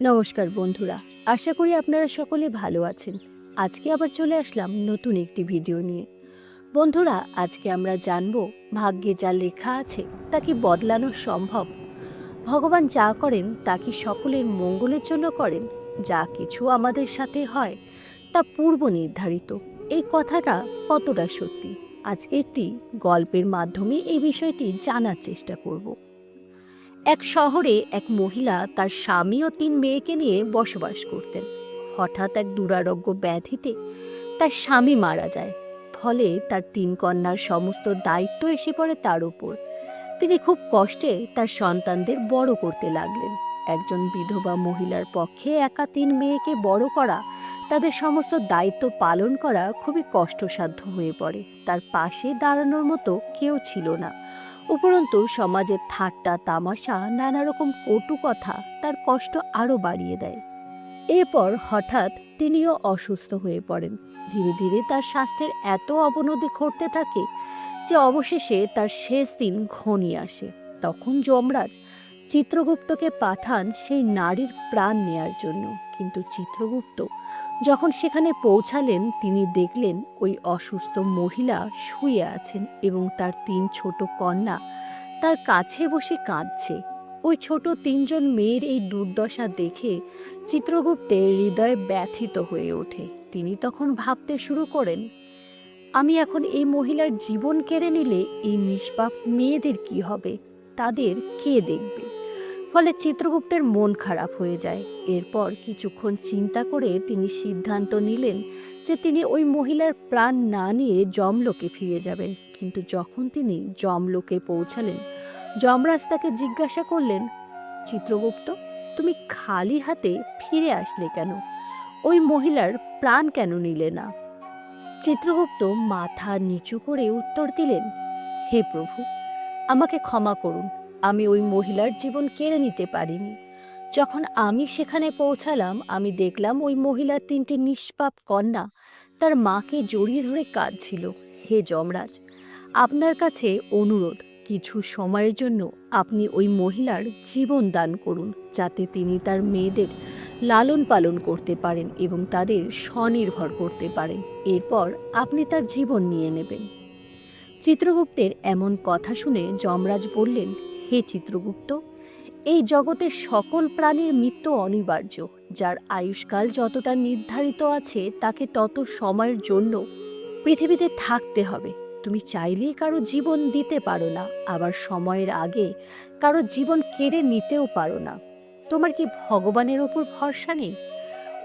নমস্কার বন্ধুরা, আশা করি আপনারা সকলে ভালো আছেন। আজকে আবার চলে আসলাম নতুন একটি ভিডিও নিয়ে। বন্ধুরা, আজকে আমরা জানব ভাগ্যে যা লেখা আছে তা কি বদলানো সম্ভব? ভগবান যা করেন তা কি সকলের মঙ্গলের জন্য করেন? যা কিছু আমাদের সাথে হয় তা পূর্ব নির্ধারিত। এই কথাটা কতটা সত্যি? আজকে একটি গল্পের মাধ্যমে এই বিষয়টি জানার চেষ্টা করব। এক শহরে এক মহিলা তার স্বামী ও তিন মেয়েকে নিয়ে বসবাস করতেন। হঠাৎ এক দুরারোগ্য ব্যাধিতে তার স্বামী মারা যায়। ফলে তার তিন কন্যার সমস্ত দায়িত্ব এসে পড়ে তার উপর। তিনি খুব কষ্টে তার সন্তানদের বড় করতে লাগলেন। একজন বিধবা মহিলার পক্ষে একা তিন মেয়েকে বড় করা, তাদের সমস্ত দায়িত্ব পালন করা খুবই কষ্টসাধ্য হয়ে পড়ে। তার পাশে দাঁড়ানোর মতো কেউ ছিল না। উপরন্তু সমাজের ঠাট্টা, তামাশা নানা রকম কটু কথা তার কষ্ট আরও বাড়িয়ে দেয়। এরপর হঠাৎ তিনিও অসুস্থ হয়ে পড়েন। ধীরে ধীরে তার স্বাস্থ্যের এত অবনতি ঘটতে থাকে যে অবশেষে তার শেষ দিন ঘনিয়ে আসে। তখন যমরাজ চিত্রগুপ্তকে পাঠান সেই নারীর প্রাণ নেয়ার জন্য। কিন্তু চিত্রগুপ্ত যখন সেখানে পৌঁছালেন, তিনি দেখলেন ওই অসুস্থ মহিলা শুয়ে আছেন এবং তার তিন ছোট কন্যা তার কাছে বসে কাঁদছে। ওই ছোট তিনজন মেয়ের এই দুর্দশা দেখে চিত্রগুপ্তের হৃদয় ব্যথিত হয়ে ওঠে। তিনি তখন ভাবতে শুরু করেন, আমি এখন এই মহিলার জীবন কেড়ে নিলে এই নিষ্পাপ মেয়েদের কি হবে? তাদের কে দেখবে? ফলে চিত্রগুপ্তের মন খারাপ হয়ে যায়। এরপর কিছুক্ষণ চিন্তা করে তিনি সিদ্ধান্ত নিলেন যে তিনি ওই মহিলার প্রাণ না নিয়ে জমলোকে ফিরে যাবেন। কিন্তু যখন তিনি জমলোকে পৌঁছালেন, যমরাজ তাকে জিজ্ঞাসা করলেন, চিত্রগুপ্ত, তুমি খালি হাতে ফিরে আসলে কেন? ওই মহিলার প্রাণ কেন নিলে না? চিত্রগুপ্ত মাথা নিচু করে উত্তর দিলেন, হে প্রভু, আমাকে ক্ষমা করুন। আমি ওই মহিলার জীবন কেড়ে নিতে পারিনি। যখন আমি সেখানে পৌঁছালাম, আমি দেখলাম ওই মহিলার তিনটি নিষ্পাপ কন্যা তার মাকে জড়িয়ে ধরে কাঁদছিল। হে যমরাজ, আপনার কাছে অনুরোধ, কিছু সময়ের জন্য আপনি ওই মহিলার জীবন দান করুন, যাতে তিনি তার মেয়েদের লালন পালন করতে পারেন এবং তাদের স্বনির্ভর করতে পারেন। এরপর আপনি তার জীবন নিয়ে নেবেন। চিত্রগুপ্তের এমন কথা শুনে যমরাজ বললেন হে চিত্রগুপ্ত, এই জগতের সকল প্রাণীর মৃত্যু অনিবার্য, যার আয়ুষ্কাল যতটা নির্ধারিত আছে তাকে তত সময়ের জন্য পৃথিবীতে থাকতে হবে। তুমি চাইলেই কারও জীবন দিতে পারো না, আবার সময়ের আগে কারও জীবন কেড়ে নিতেও পারো না। তোমার কি ভগবানের ওপর ভরসা নেই?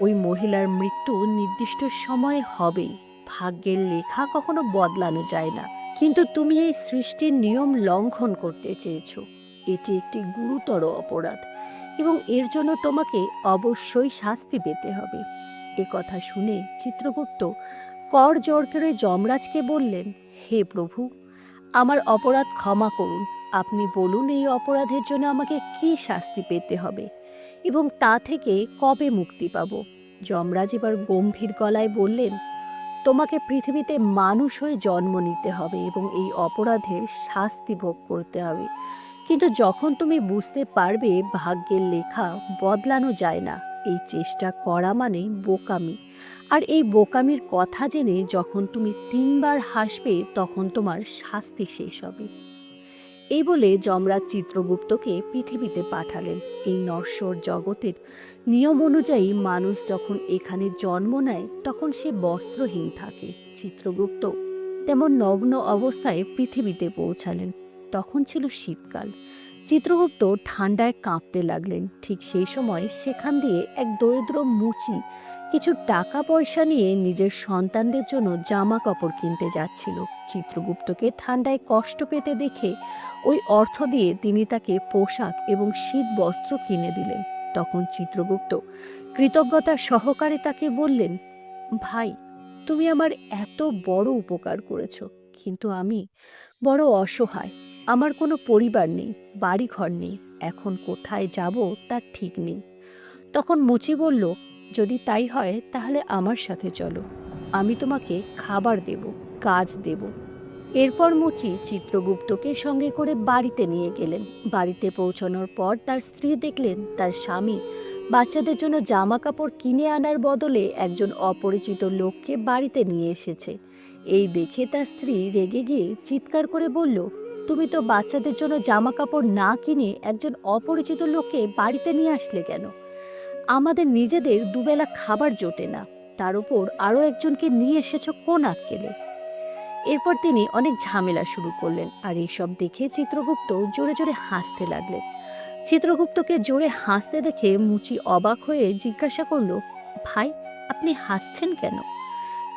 ওই মহিলার মৃত্যু নির্দিষ্ট সময়ে হবেই, ভাগ্যের লেখা কখনো বদলানো যায় না। কিন্তু তুমি এই সৃষ্টির নিয়ম লঙ্ঘন করতে চেয়েছ। এটি একটি গুরুতর অপরাধ এবং এর জন্য তোমাকে অবশ্যই শাস্তি পেতে হবে। এ কথা শুনে চিত্রগুপ্ত কর জোর করে যমরাজকে বললেন, হে প্রভু, আমার অপরাধ ক্ষমা করুন। আপনি বলুন এই অপরাধের জন্য আমাকে কী শাস্তি পেতে হবে এবং তা থেকে কবে মুক্তি পাব? যমরাজ এবার গম্ভীর গলায় বললেন তোমাকে পৃথিবীতে মানুষ হয়ে জন্ম নিতে হবে এবং এই অপরাধের শাস্তি ভোগ করতে হবে। কিন্তু যখন তুমি বুঝতে পারবে ভাগ্যের লেখা বদলানো যায় না, এই চেষ্টা করা মানে বোকামি। আর এই বোকামির কথা জেনে যখন তুমি তিনবার হাসবে তখন তোমার শাস্তি শেষ হবে। এই বলে যমরাজ চিত্রগুপ্তকে পৃথিবীতে পাঠালেন। এই নশ্বর জগতের নিয়ম অনুযায়ী মানুষ যখন এখানে জন্ম নেয়, তখন সে বস্ত্রহীন থাকে। চিত্রগুপ্ত তেমন নগ্ন অবস্থায় পৃথিবীতে পৌঁছালেন। তখন ছিল শীতকাল। চিত্রগুপ্ত ঠান্ডায় কাঁপতে লাগলেন। ঠিক সেই সময় সেখান দিয়ে এক দরিদ্র মুচি কিছু টাকা পয়সা নিয়ে নিজের সন্তানদের জন্য জামা কাপড় কিনতে যাচ্ছিল। চিত্রগুপ্তকে ঠান্ডায় কষ্ট পেতে দেখে ওই অর্থ দিয়ে তিনি তাকে পোশাক এবং শীত বস্ত্র কিনে দিলেন। তখন চিত্রগুপ্ত কৃতজ্ঞতা সহকারে তাকে বললেন, ভাই, তুমি আমার এত বড় উপকার করেছ, কিন্তু আমি বড় অসহায়। আমার কোনো পরিবার নেই বাড়ি ঘর নেই, এখন কোথায় যাব তার ঠিক নেই। তখন মুচি বলল যদি তাই হয়, তাহলে আমার সাথে চলো। আমি তোমাকে খাবার দেব, কাজ দেব। এরপর মুচি চিত্রগুপ্তকে সঙ্গে করে বাড়িতে নিয়ে গেলেন। বাড়িতে পৌঁছানোর পর তার স্ত্রী দেখলেন তার স্বামী বাচ্চাদের জন্য জামা কাপড় কিনে আনার বদলে একজন অপরিচিত লোককে বাড়িতে নিয়ে এসেছে। এই দেখে তার স্ত্রী রেগে গিয়ে চিৎকার করে বলল, তুমি তো বাচ্চাদের জন্য জামা কাপড় না কিনে একজন অপরিচিত লোককে বাড়িতে নিয়ে আসলে কেন? আমাদের নিজেদের দুবেলা খাবার জোটে না। তার উপর আরও একজনকে নিয়ে এসেছ কোন আক্কেলে? এরপর তিনি অনেক ঝামেলা শুরু করলেন আর এইসব দেখে চিত্রগুপ্ত জোরে জোরে হাসতে লাগলেন। চিত্রগুপ্তকে জোরে হাসতে দেখে মুচি অবাক হয়ে জিজ্ঞাসা করল, ভাই, আপনি হাসছেন কেন?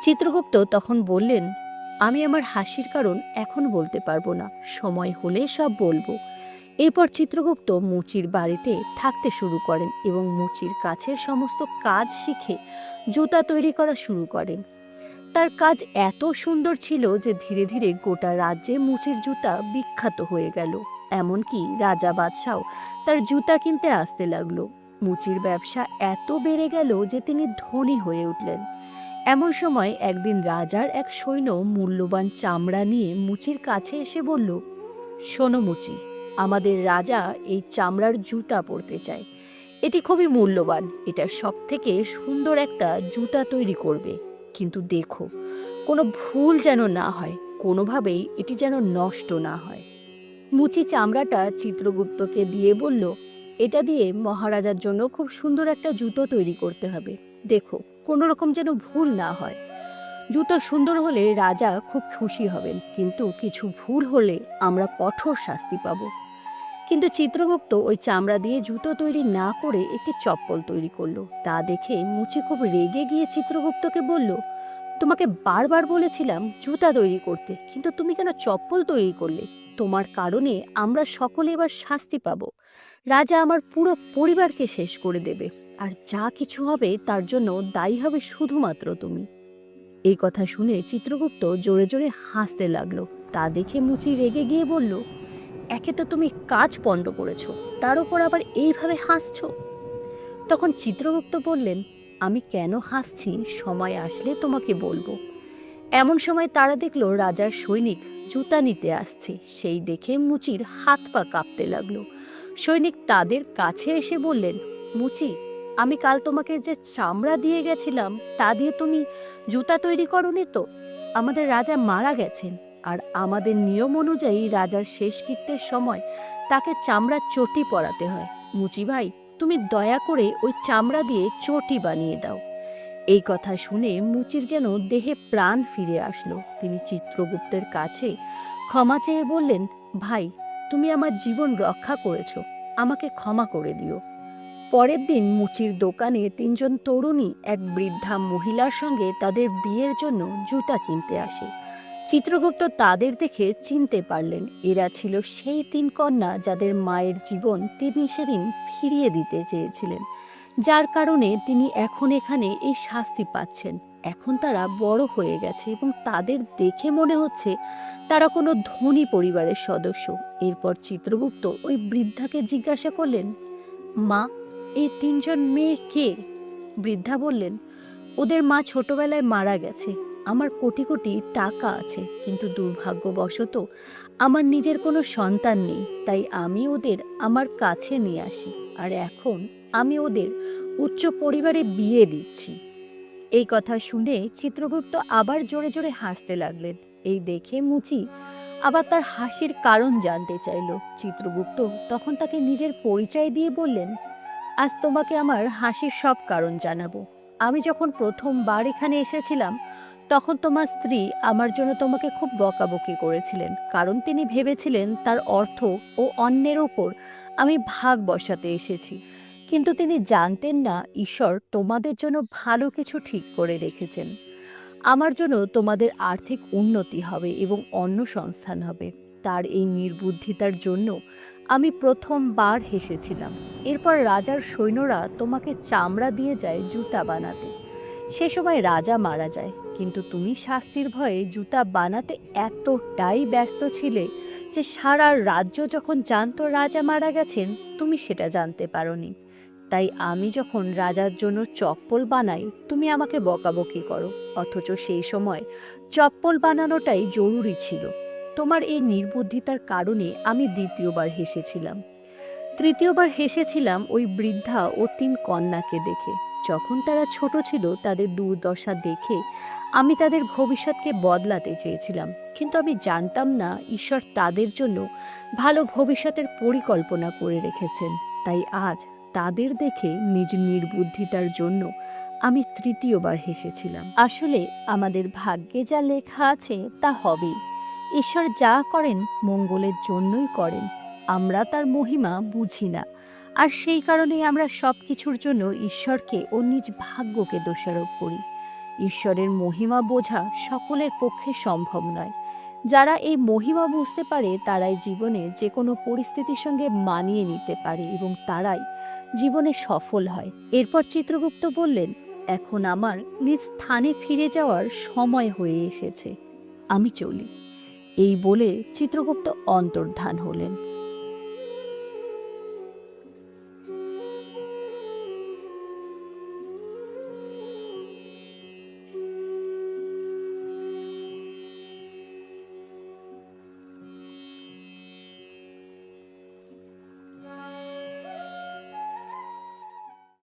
চিত্রগুপ্ত তখন বললেন, আমি আমার হাসির কারণ এখন বলতে পারব না। সময় হলে সব বলব। এরপর চিত্রগুপ্ত মুচির বাড়িতে থাকতে শুরু করেন এবং মুচির কাছে সমস্ত কাজ শিখে জুতা তৈরি করা শুরু করেন। তার কাজ এত সুন্দর ছিল যে ধীরে ধীরে গোটা রাজ্যে মুচির জুতা বিখ্যাত হয়ে গেল। এমনকি রাজা বাদশাও তার জুতা কিনতে আসতে লাগল। মুচির ব্যবসা এত বেড়ে গেল যে তিনি ধনী হয়ে উঠলেন। এমন সময় একদিন রাজার এক সৈন্য মূল্যবান চামড়া নিয়ে মুচির কাছে এসে বলল, শোনো মুচি আমাদের রাজা এই চামড়ার জুতা পরতে চায়। এটি খুবই মূল্যবান। এটা সব থেকে সুন্দর একটা জুতা তৈরি করবে। কিন্তু দেখো, কোনো ভুল যেন না হয়, কোনোভাবেই এটি যেন নষ্ট না হয়। মুচি চামড়াটা চিত্রগুপ্তকে দিয়ে বলল, এটা দিয়ে মহারাজার জন্য খুব সুন্দর একটা জুতো তৈরি করতে হবে। দেখো কোনো রকম যেন ভুল না হয়। জুতো সুন্দর হলে রাজা খুব খুশি হবেন, কিন্তু কিছু ভুল হলে আমরা কঠোর শাস্তি পাব। কিন্তু চিত্রগুপ্ত ওই চামড়া দিয়ে জুতো তৈরি না করে একটি চপ্পল তৈরি করল। তা দেখে মুচি খুব রেগে গিয়ে চিত্রগুপ্তকে বলল, তোমাকে বারবার বলেছিলাম জুতা তৈরি করতে, কিন্তু তুমি কেন চপ্পল তৈরি করলে? তোমার কারণে আমরা সকলে এবার শাস্তি পাব। রাজা আমার পুরো পরিবারকে শেষ করে দেবে, আর যা কিছু হবে তার জন্য দায়ী হবে শুধুমাত্র তুমি। এই কথা শুনে চিত্রগুপ্ত জোরে জোরে হাসতে লাগল। তা দেখে মুচি রেগে গিয়ে বলল একে তো তুমি কাজ পণ্ড করেছ, তার উপর আবার এইভাবে হাসছো? তখন চিত্রগুপ্ত বললেন, আমি কেন হাসছি? সময় আসলে তোমাকে বলব। এমন সময় তারা দেখল রাজার সৈনিক জুতা নিতে আসছে, সেই দেখে মুচির হাত পা কাঁপতে লাগল। সৈনিক তাদের কাছে এসে বললেন, মুচি, আমি কাল তোমাকে যে চামড়া দিয়ে গেছিলাম, তা দিয়ে তুমি জুতা তৈরি করনি তো? আমাদের রাজা মারা গেছেন। আর আমাদের নিয়ম অনুযায়ী রাজার শেষকৃত্যের সময় তাকে চামড়ার চটি পরাতে হয়। মুচি ভাই, তুমি দয়া করে ওই চামড়া দিয়ে চটি বানিয়ে দাও। এই কথা শুনে মুচির যেন দেহে প্রাণ ফিরে আসলো। তিনি চিত্রগুপ্তের কাছে ক্ষমা চেয়ে বললেন, ভাই, তুমি আমার জীবন রক্ষা করেছ। আমাকে ক্ষমা করে দিও। পরের দিন মুচির দোকানে তিনজন তরুণী এক বৃদ্ধা মহিলার সঙ্গে তাদের বিয়ের জন্য জুতা কিনতে আসে। চিত্রগুপ্ত তাদের দেখে চিনতে পারলেন, এরা ছিল সেই তিন কন্যা যাদের মায়ের জীবন তিনি সেদিন ফিরিয়ে দিতে চেয়েছিলেন। যার কারণে তিনি এখন এখানে এই শাস্তি পাচ্ছেন। এখন তারা বড় হয়ে গেছে এবং তাদের দেখে মনে হচ্ছে তারা কোনো ধনী পরিবারের সদস্য। এরপর চিত্রগুপ্ত ওই বৃদ্ধাকে জিজ্ঞাসা করলেন, মা, এই তিনজন মেয়ে কে? বৃদ্ধা বললেন, ওদের মা ছোটবেলায় মারা গেছে। আমার কোটি কোটি টাকা আছে, কিন্তু দুর্ভাগ্যবশত আমার নিজের কোনো সন্তান নেই, তাই আমি ওদের আমার কাছে নিয়ে আসি। আর এখন আমি ওদের উচ্চ পরিবারে বিয়ে দিচ্ছি। এই কথা শুনে চিত্রগুপ্ত আবার জোরে জোরে হাসতে লাগলেন। এই দেখে মুচি আবার তার হাসির কারণ জানতে চাইল। চিত্রগুপ্ত তখন তাকে নিজের পরিচয় দিয়ে বললেন, আজ তোমাকে আমার হাসির সব কারণ জানাব। আমি যখন প্রথমবার এখানে এসেছিলাম তখন তোমার স্ত্রী আমার জন্য তোমাকে খুব বকাবকি করেছিলেন, কারণ তিনি ভেবেছিলেন তার অর্থ ও অন্যের ওপর আমি ভাগ বসাতে এসেছি। কিন্তু তিনি জানতেন না ঈশ্বর তোমাদের জন্য ভালো কিছু ঠিক করে রেখেছেন। আমার জন্য তোমাদের আর্থিক উন্নতি হবে এবং অন্য সংস্থান হবে। তার এই নির্বুদ্ধিতার জন্য আমি প্রথমবার হেসেছিলাম। এরপর রাজার সৈন্যরা তোমাকে চামড়া দিয়ে যায় জুতা বানাতে। সে সময় রাজা মারা যায়। কিন্তু তুমি শাস্তির ভয়ে জুতা বানাতে এতটাই ব্যস্ত ছিলে যে সারা রাজ্য যখন জানতো রাজা মারা গেছেন, তুমি সেটা জানতে পারোনি। তাই আমি যখন রাজার জন্য চপ্পল বানাই, তুমি আমাকে বকাবকি করো। অথচ সেই সময় চপ্পল বানানোটাই জরুরি ছিল। তোমার এই নির্বুদ্ধিতার কারণে আমি দ্বিতীয়বার হেসেছিলাম। তৃতীয়বার হেসেছিলাম ওই বৃদ্ধা ও তিন কন্যাকে দেখে। যখন তারা ছোট ছিল, তাদের দুর্দশা দেখে আমি তাদের ভবিষ্যৎকে বদলাতে চেয়েছিলাম। কিন্তু আমি জানতাম না, ঈশ্বর তাদের জন্য ভালো ভবিষ্যতের পরিকল্পনা করে রেখেছেন। তাই আজ তাদের দেখে নিজ নির্বুদ্ধিতার জন্য আমি তৃতীয়বার হেসেছিলাম। আসলে আমাদের ভাগ্যে যা লেখা আছে, তা হবেই। ঈশ্বর যা করেন, মঙ্গলের জন্যই করেন। আমরা তার মহিমা বুঝি না। আর সেই কারণেই আমরা সব কিছুর জন্য ঈশ্বরকে ও নিজ ভাগ্যকে দোষারোপ করি। ঈশ্বরের মহিমা বোঝা সকলের পক্ষে সম্ভব নয়। যারা এই মহিমা বুঝতে পারে, তারাই জীবনে যে কোনো পরিস্থিতির সঙ্গে মানিয়ে নিতে পারে এবং তারাই জীবনে সফল হয়। এরপর চিত্রগুপ্ত বললেন, এখন আমার নিজ স্থানে ফিরে যাওয়ার সময় হয়ে এসেছে। আমি চলি। এই বলে চিত্রগুপ্ত অন্তর্ধান হলেন।